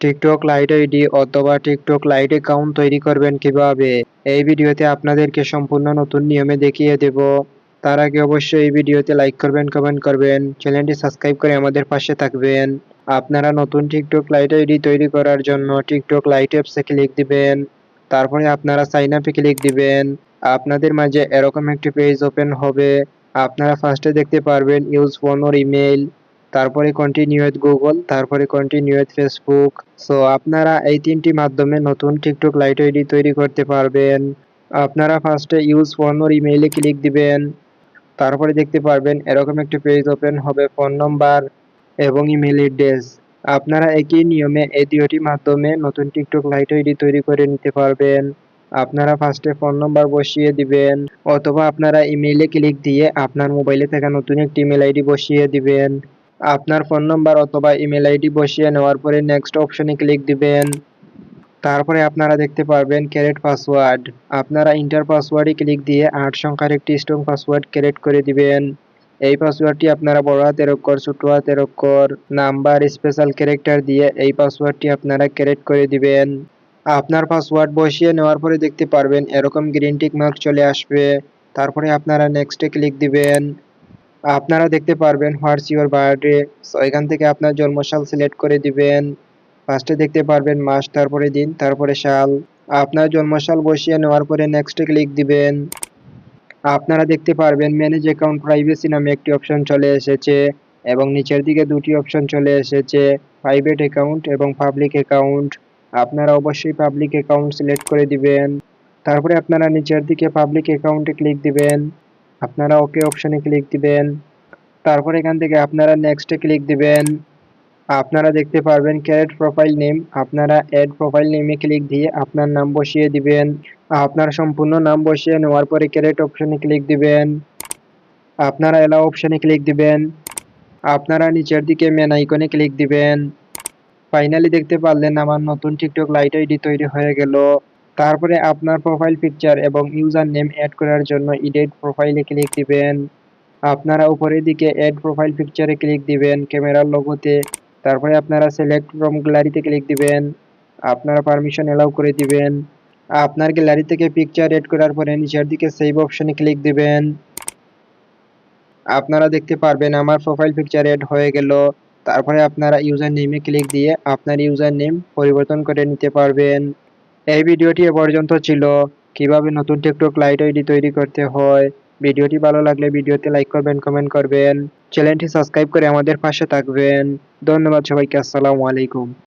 TikTok lite ID অথবা TikTok lite account তৈরি করবেন কীভাবে? এই ভিডিওতে আপনাদেরকে সম্পূর্ণ নতুন নিয়মে দেখিয়ে দেব। তার আগে অবশ্যই এই ভিডিওতে লাইক করবেন, কমেন্ট করবেন, চ্যানেলটি সাবস্ক্রাইব করে আমাদের পাশে থাকবেন। আপনারা নতুন টিকটক লাইট আইডি তৈরি করার জন্য টিকটক লাইট অ্যাপসে ক্লিক দিবেন। তারপরে আপনারা সাইন আপে ক্লিক দিবেন। আপনাদের মাঝে এরকম একটি পেজ ওপেন হবে। আপনারা ফার্স্টে দেখতে পারবেন ইউজ ফোন ওর ইমেইল। তারপরে কন্টিনিউ উইথ গুগল তারপরে কন্টিনিউ উইথ ফেসবুক সো আপনারা এই তিনটি মাধ্যমে নতুন টিকটক লাইট আইডি তৈরি করতে পারবেন। আপনারা ফার্স্টে ইউজ ফোন ইমেইলে ক্লিক দিবেন। তারপরে দেখতে পারবেন এরকম একটি পেজ ওপেন হবে ফোন নম্বর এবং ইমেল অ্যাড্রেস আপনারা একই নিয়মে এই দুটি মাধ্যমে নতুন টিকটক লাইট আইডি তৈরি করে নিতে পারবেন। আপনারা ফার্স্টে ফোন নম্বর বসিয়ে দিবেন অথবা আপনারা ইমেইলে ক্লিক দিয়ে আপনার মোবাইলে থাকা নতুন একটি ইমেল আইডি বসিয়ে দিবেন। আপনার ফোন নম্বর অথবা ইমেল আইডি বসিয়ে নেওয়ার পরে নেক্সট অপশনে ক্লিক দিবেন। তারপরে আপনারা দেখতে পারবেন ক্যারেট পাসওয়ার্ড আপনারা ইন্টার পাসওয়ার্ডে ক্লিক দিয়ে আট সংখ্যার একটি স্ট্রং পাসওয়ার্ড ক্যারেট করে দিবেন। এই পাসওয়ার্ডটি আপনারা বড় হাতের অক্ষর, ছোট হাতের অক্ষর নাম্বার স্পেশাল ক্যারেক্টার দিয়ে এই পাসওয়ার্ডটি আপনারা ক্যারেট করে দিবেন। আপনার পাসওয়ার্ড বসিয়ে নেওয়ার পরে দেখতে পারবেন এরকম গ্রিন টিক মার্ক চলে আসবে। তারপরে আপনারা নেক্সটে ক্লিক দিবেন। আপনারা দেখতে পারবেন হোয়াটস ইউর বার্থডে সো এখান থেকে আপনার জন্মসাল সিলেক্ট করে দিবেন। ফার্স্টে দেখতে পারবেন মাস, তারপরে দিন, তারপরে সাল। আপনার জন্মসাল বসিয়ে নেওয়ার পরে নেক্সটে ক্লিক দিবেন। আপনারা দেখতে পারবেন ম্যানেজ অ্যাকাউন্ট প্রাইভেসি নামে একটি অপশন চলে এসেছে এবং নিচের দিকে দুটি অপশন চলে এসেছে প্রাইভেট অ্যাকাউন্ট এবং পাবলিক অ্যাকাউন্ট আপনারা অবশ্যই পাবলিক অ্যাকাউন্ট সিলেক্ট করে দিবেন। তারপরে আপনারা নিচের দিকে পাবলিক অ্যাকাউন্টে ক্লিক দিবেন। আপনারা ওকে অপশানে ক্লিক দিবেন। তারপর এখান থেকে আপনারা নেক্সটে ক্লিক দিবেন। আপনারা দেখতে পারবেন ক্যারেট প্রোফাইল নেম আপনারা অ্যাড প্রোফাইল নেমে ক্লিক দিয়ে আপনার নাম বসিয়ে দিবেন। আপনার সম্পূর্ণ নাম বসিয়ে নেওয়ার পরে ক্যারেট অপশানে ক্লিক দিবেন। আপনারা এলাও অপশানে ক্লিক দিবেন। আপনারা নিচের দিকে মেন আইকনে ক্লিক দিবেন। ফাইনালি দেখতে পারলেন আমার নতুন টিকটক লাইট আইডি তৈরি হয়ে গেল। তারপরে আপনার প্রোফাইল পিকচার এবং ইউজার নেম অ্যাড করার জন্য এডিট প্রোফাইলে ক্লিক দিবেন। আপনারা উপরের দিকে অ্যাড প্রোফাইল পিকচারে ক্লিক দিবেন ক্যামেরার লোগোতে তারপরে আপনারা সিলেক্ট ফ্রম গ্যালারিতে ক্লিক দিবেন। আপনারা পারমিশন এলাও করে দিবেন। আপনার গ্যালারি থেকে পিকচার এড করার পরে নিচের দিকে সেভ অপশনে ক্লিক দিবেন। আপনারা দেখতে পারবেন আমার প্রোফাইল পিকচার এড হয়ে গেল। তারপরে আপনারা ইউজার নেমে ক্লিক দিয়ে আপনার ইউজার নেম পরিবর্তন করে নিতে পারবেন। এই ভিডিওটি এ পর্যন্ত ছিল। কীভাবে নতুন টিকটক লাইট আইডি তৈরি করতে হয়, ভিডিওটি ভালো লাগলে ভিডিওতে লাইক করবেন কমেন্ট করবেন। চ্যানেলটি সাবস্ক্রাইব করে আমাদের পাশে থাকবেন। ধন্যবাদ সবাইকে, আসসালামু আলাইকুম।